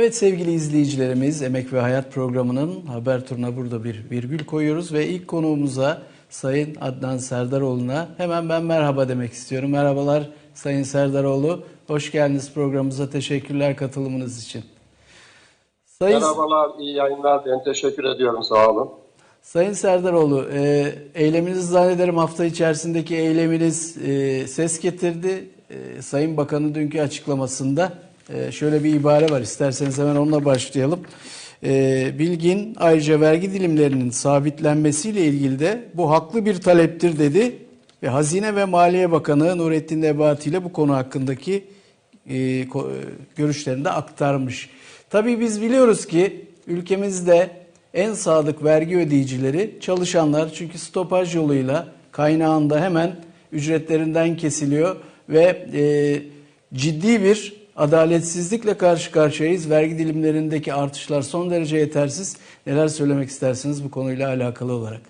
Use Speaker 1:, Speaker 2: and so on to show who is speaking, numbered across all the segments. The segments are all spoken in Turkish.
Speaker 1: Evet sevgili izleyicilerimiz Emek ve Hayat programının haber turuna burada bir virgül koyuyoruz ve ilk konuğumuza Sayın Adnan Serdaroğlu'na hemen ben merhaba demek istiyorum. Merhabalar Sayın Serdaroğlu. Hoş geldiniz programımıza. Teşekkürler katılımınız için. Sayın,
Speaker 2: Merhabalar, iyi yayınlar. Ben teşekkür ediyorum, sağ olun.
Speaker 1: Sayın Serdaroğlu, e, eyleminizi zannederim hafta içerisindeki eyleminiz e, ses getirdi. E, Sayın Bakan'ın dünkü açıklamasında şöyle bir ibare var. İsterseniz hemen onunla başlayalım. E, Bilgin ayrıca vergi dilimlerinin sabitlenmesiyle ilgili de bu haklı bir taleptir dedi. Ve Hazine ve Maliye Bakanı Nurettin Nebati ile bu konu hakkındaki e, görüşlerini de aktarmış. Tabii biz biliyoruz ki ülkemizde en sadık vergi ödeyicileri çalışanlar çünkü stopaj yoluyla kaynağında hemen ücretlerinden kesiliyor ve e, ciddi bir adaletsizlikle karşı karşıyayız. Vergi dilimlerindeki artışlar son derece yetersiz. Neler söylemek istersiniz bu konuyla alakalı olarak?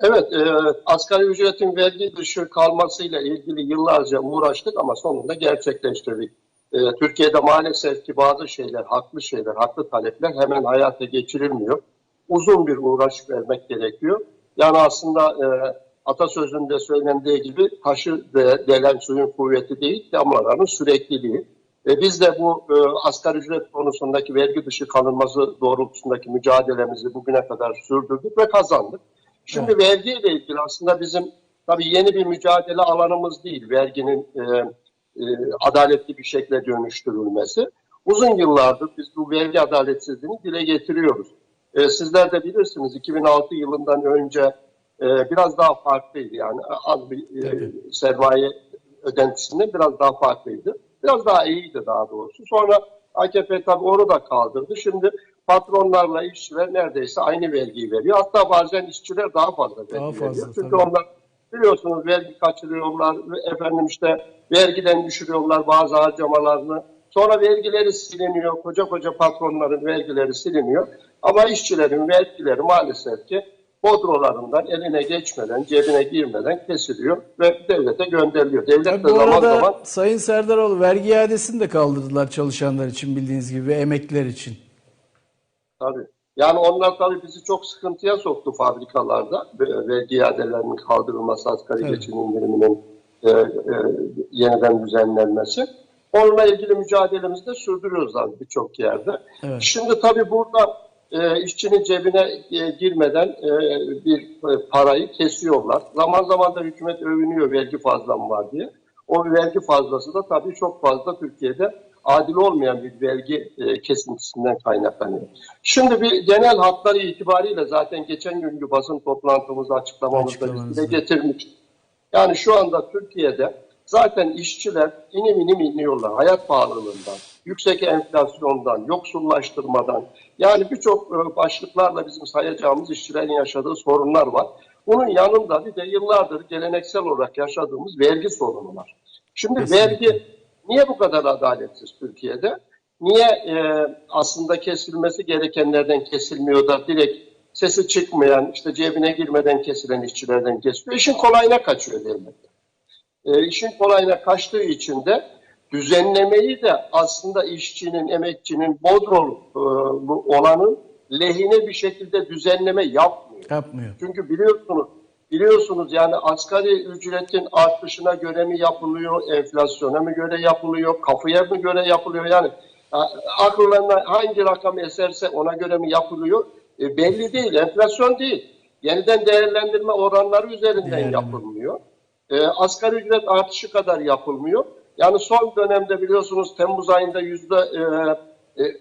Speaker 2: Evet, e, asgari ücretin vergi dışı kalmasıyla ilgili yıllarca uğraştık ama sonunda gerçekleştirdik. E, Türkiye'de maalesef ki bazı şeyler, haklı şeyler, haklı talepler hemen hayata geçirilmiyor. Uzun bir uğraş vermek gerekiyor. Yani aslında e, atasözünde söylendiği gibi taşı de, delen suyun kuvveti değil, damlaların sürekliliği. E, biz de bu e, asgari ücret konusundaki vergi dışı kalınması doğrultusundaki mücadelemizi bugüne kadar sürdürdük ve kazandık. Şimdi vergiyle ilgili aslında bizim tabii yeni bir mücadele alanımız değil verginin e, e, adaletli bir şekilde dönüştürülmesi. Uzun yıllardır biz bu vergi adaletsizliğini dile getiriyoruz. E, sizler de bilirsiniz 2006 yılından önce e, biraz daha farklıydı yani az bir e, sermaye ödentisinden biraz daha farklıydı. Biraz daha iyiydi daha doğrusu. Sonra AKP tabii onu da kaldırdı. Şimdi patronlarla işçiler neredeyse aynı vergiyi veriyor. Hatta bazen işçiler daha fazla vergi
Speaker 1: Daha fazla,
Speaker 2: veriyor. Çünkü
Speaker 1: tabii.
Speaker 2: onlar biliyorsunuz vergi kaçırıyorlar, efendim işte vergiden düşürüyorlar bazı harcamalarını. Sonra vergileri siliniyor, koca koca patronların vergileri siliniyor. Ama işçilerin vergileri maalesef ki bodrolarından eline geçmeden, cebine girmeden kesiliyor ve devlete gönderiliyor. Devlet de
Speaker 1: bu
Speaker 2: zaman
Speaker 1: arada
Speaker 2: zaman
Speaker 1: Sayın Serdaroğlu vergi iadesini de kaldırdılar çalışanlar için bildiğiniz gibi emekliler için.
Speaker 2: Tabii. Yani onlar tabii bizi çok sıkıntıya soktu fabrikalarda. Ve- Vergi iadelerinin kaldırılması, asgari
Speaker 1: Evet.
Speaker 2: geçim indiriminin e, e, yeniden düzenlenmesi. Onunla ilgili mücadelemizi de sürdürüyoruz birçok yerde.
Speaker 1: Evet.
Speaker 2: Şimdi tabii burada e, işçinin cebine e, girmeden e, bir e, parayı kesiyorlar. Zaman zaman da hükümet övünüyor vergi fazlam var diye. O vergi fazlası da tabii çok fazla Türkiye'de adil olmayan bir vergi e, kesintisinden kaynaklanıyor. Şimdi bir genel hatları itibariyle zaten geçen günkü basın toplantımızda açıklamamızda dile getirmiştik. Yani şu anda Türkiye'de zaten işçiler inim inim iniyorlar hayat pahalılığından, yüksek enflasyondan, yoksullaştırmadan yani birçok e, başlıklarla bizim sayacağımız işçilerin yaşadığı sorunlar var. Bunun yanında bir de yıllardır geleneksel olarak yaşadığımız vergi sorunu var. Şimdi
Speaker 1: Kesinlikle.
Speaker 2: vergi niye bu kadar adaletsiz Türkiye'de? Niye e, aslında kesilmesi gerekenlerden kesilmiyor da direkt sesi çıkmayan, işte cebine girmeden kesilen işçilerden kesiliyor? İşin kolayına kaçıyor devlet. E, işin kolayına kaçtığı için de düzenlemeyi de aslında işçinin, emekçinin, bodrolu e, olanın lehine bir şekilde düzenleme yapmıyor.
Speaker 1: Yapmıyor.
Speaker 2: Çünkü biliyorsunuz biliyorsunuz yani asgari ücretin artışına göre mi yapılıyor, enflasyona mı göre yapılıyor, kafaya mı göre yapılıyor yani a- akıllarına hangi rakam eserse ona göre mi yapılıyor E, belli değil, enflasyon değil. Yeniden değerlendirme oranları üzerinden
Speaker 1: Değerlendirme.
Speaker 2: yapılmıyor. E, asgari ücret artışı kadar yapılmıyor. Yani son dönemde biliyorsunuz Temmuz ayında yüzde e, e,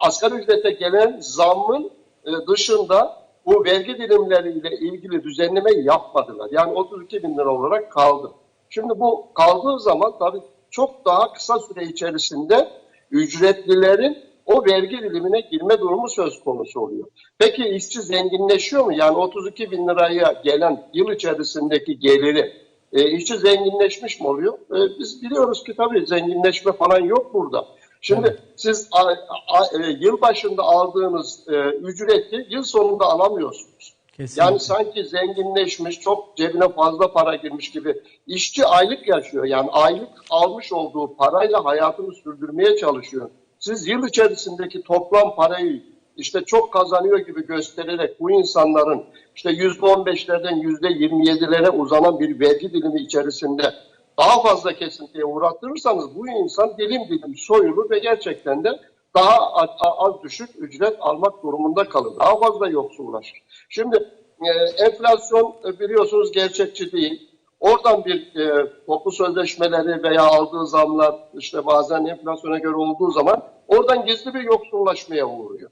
Speaker 2: asgari ücrete gelen zammın e, dışında bu vergi dilimleriyle ilgili düzenleme yapmadılar. Yani 32 bin lira olarak kaldı. Şimdi bu kaldığı zaman tabii çok daha kısa süre içerisinde ücretlilerin o vergi dilimine girme durumu söz konusu oluyor. Peki işçi zenginleşiyor mu? Yani 32 bin liraya gelen yıl içerisindeki geliri e, işçi zenginleşmiş mi oluyor? E, biz biliyoruz ki tabii zenginleşme falan yok burada. Şimdi
Speaker 1: Evet.
Speaker 2: siz a, a, e, yıl başında aldığınız e, ücreti yıl sonunda alamıyorsunuz.
Speaker 1: Kesinlikle.
Speaker 2: Yani sanki zenginleşmiş, çok cebine fazla para girmiş gibi. İşçi aylık yaşıyor. Yani aylık almış olduğu parayla hayatını sürdürmeye çalışıyor. siz yıl içerisindeki toplam parayı işte çok kazanıyor gibi göstererek bu insanların işte %15'lerden %27'lere uzanan bir vergi dilimi içerisinde daha fazla kesintiye uğrattırırsanız bu insan dilim dilim soyulur ve gerçekten de daha az düşük ücret almak durumunda kalır. Daha fazla yoksullaşır. Şimdi e, enflasyon e, biliyorsunuz gerçekçi değil. Oradan bir e, toplu sözleşmeleri veya aldığı zamlar işte bazen enflasyona göre olduğu zaman oradan gizli bir yoksullaşmaya uğruyor.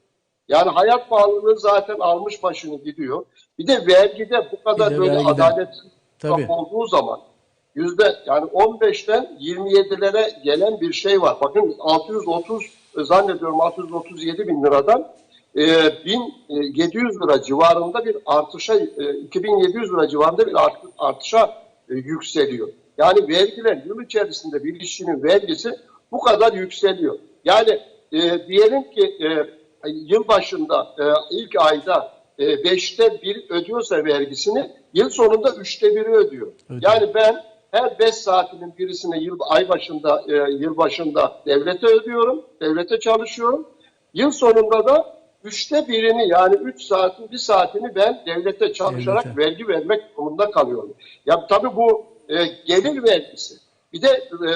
Speaker 2: Yani hayat pahalılığı zaten almış başını gidiyor. Bir de vergide bu kadar
Speaker 1: de
Speaker 2: böyle
Speaker 1: vergide.
Speaker 2: adaletsiz
Speaker 1: Tabii.
Speaker 2: olduğu zaman yüzde yani 15'ten 27'lere gelen bir şey var. Bakın 630 zannediyorum 637 bin liradan e, 1700 lira civarında bir artışa e, 2700 lira civarında bir art- artışa e, yükseliyor. Yani vergiler yıl içerisinde bir işçinin vergisi bu kadar yükseliyor. Yani e, diyelim ki e, yıl başında e, ilk ayda e, beşte bir ödüyorsa vergisini yıl sonunda üçte biri ödüyor.
Speaker 1: Ödüyor.
Speaker 2: Yani ben her 5 saatinin birisini yıl ay başında e, yıl başında devlete ödüyorum, devlete çalışıyorum. Yıl sonunda da üçte birini yani 3 saatin bir saatini ben devlete çalışarak
Speaker 1: Devlete.
Speaker 2: vergi vermek durumunda kalıyorum. Ya tabii bu e, gelir vergisi. Bir de e,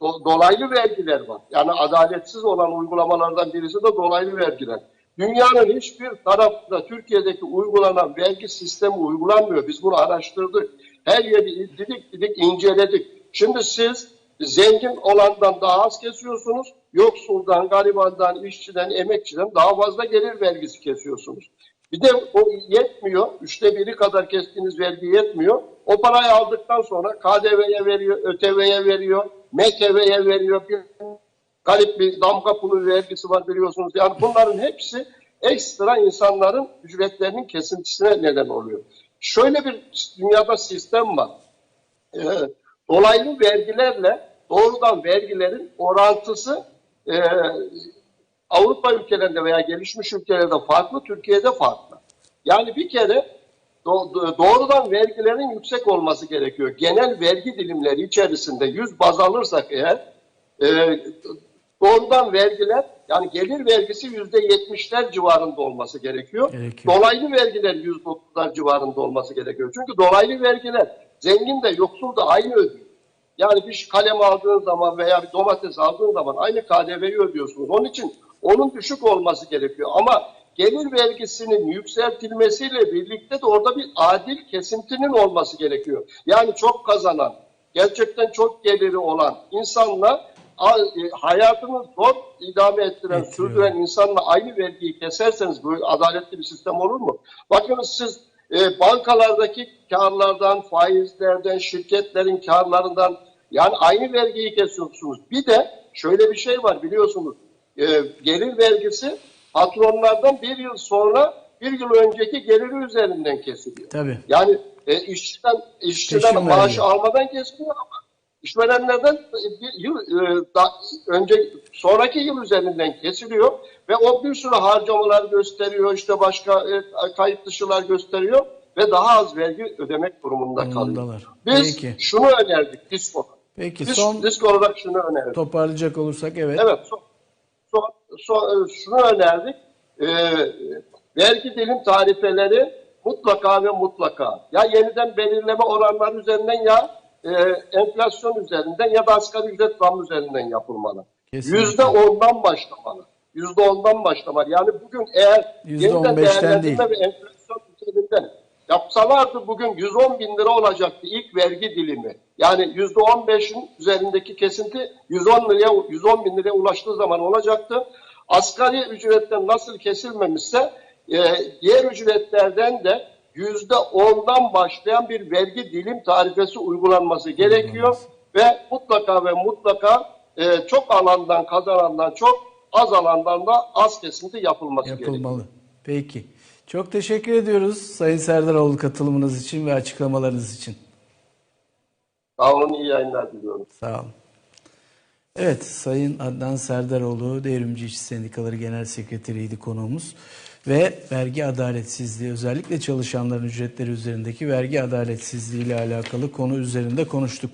Speaker 2: do- dolaylı vergiler var. Yani adaletsiz olan uygulamalardan birisi de dolaylı vergiler. Dünyanın hiçbir tarafında Türkiye'deki uygulanan vergi sistemi uygulanmıyor. Biz bunu araştırdık. Her yeri didik didik inceledik. Şimdi siz zengin olandan daha az kesiyorsunuz. Yoksuldan, garibandan, işçiden, emekçiden daha fazla gelir vergisi kesiyorsunuz. Bir de o yetmiyor. Üçte biri kadar kestiğiniz vergi yetmiyor. O parayı aldıktan sonra KDV'ye veriyor, ÖTV'ye veriyor, MTV'ye veriyor. Bir garip bir damga pulu vergisi var biliyorsunuz. Yani bunların hepsi ekstra insanların ücretlerinin kesintisine neden oluyor. Şöyle bir dünyada sistem var. Ee, dolaylı vergilerle doğrudan vergilerin orantısı e, Avrupa ülkelerinde veya gelişmiş ülkelerde farklı, Türkiye'de farklı. Yani bir kere doğrudan vergilerin yüksek olması gerekiyor. Genel vergi dilimleri içerisinde 100 baz alırsak eğer e, doğrudan vergiler yani gelir vergisi yüzde yetmişler civarında olması gerekiyor.
Speaker 1: Gerekiyor.
Speaker 2: Dolaylı vergiler yüzde otuzlar civarında olması gerekiyor. Çünkü dolaylı vergiler zengin de yoksul da aynı ödüyor. Yani bir kalem aldığın zaman veya bir domates aldığın zaman aynı KDV'yi ödüyorsunuz. Onun için onun düşük olması gerekiyor. Ama gelir vergisinin yükseltilmesiyle birlikte de orada bir adil kesintinin olması gerekiyor. Yani çok kazanan, gerçekten çok geliri olan insanla e, hayatını zor idame ettiren,
Speaker 1: Ettiriyor.
Speaker 2: sürdüren insanla aynı vergiyi keserseniz böyle adaletli bir sistem olur mu? Bakınız siz e, bankalardaki karlardan, faizlerden, şirketlerin karlarından yani aynı vergiyi kesiyorsunuz. Bir de şöyle bir şey var biliyorsunuz. E, gelir vergisi patronlardan bir yıl sonra bir yıl önceki geliri üzerinden kesiliyor.
Speaker 1: Tabii.
Speaker 2: Yani e, işçiden işçiden
Speaker 1: Peşin
Speaker 2: maaş
Speaker 1: vergi.
Speaker 2: almadan kesiliyor ama işverenlerden bir yıl e, da, önce sonraki yıl üzerinden kesiliyor ve o bir sürü harcamalar gösteriyor işte başka e, kayıt dışılar gösteriyor ve daha az vergi ödemek durumunda kalıyor. Biz
Speaker 1: Peki.
Speaker 2: şunu önerdik disk olarak.
Speaker 1: Peki
Speaker 2: Disk,
Speaker 1: son
Speaker 2: disk olarak şunu önerdik.
Speaker 1: toparlayacak olursak evet.
Speaker 2: Evet, son, şunu önerdik. Ee, vergi dilim tarifeleri mutlaka ve mutlaka ya yeniden belirleme oranları üzerinden ya e, enflasyon üzerinden ya da asgari ücret zam üzerinden yapılmalı. Yüzde ondan başlamalı. Yüzde ondan başlamalı. Yani bugün eğer yeniden değerlendirme ve enflasyon üzerinden yapsalardı bugün 110 bin lira olacaktı ilk vergi dilimi. Yani yüzde 15'in üzerindeki kesinti 110 liraya 110 bin liraya ulaştığı zaman olacaktı. Asgari ücretten nasıl kesilmemişse e, diğer ücretlerden de yüzde ondan başlayan bir vergi dilim tarifesi uygulanması gerekiyor ve mutlaka ve mutlaka e, çok alandan kazanandan çok az alandan da az kesinti yapılması gerekiyor.
Speaker 1: Yapılmalı. Peki. Çok teşekkür ediyoruz Sayın Serdaroğlu katılımınız için ve açıklamalarınız için.
Speaker 2: Sağ olun, iyi yayınlar diliyorum.
Speaker 1: Sağ olun. Evet, Sayın Adnan Serdaroğlu, Devrimci İşçi Sendikaları Genel Sekreteriydi konuğumuz. Ve vergi adaletsizliği, özellikle çalışanların ücretleri üzerindeki vergi adaletsizliği ile alakalı konu üzerinde konuştuk.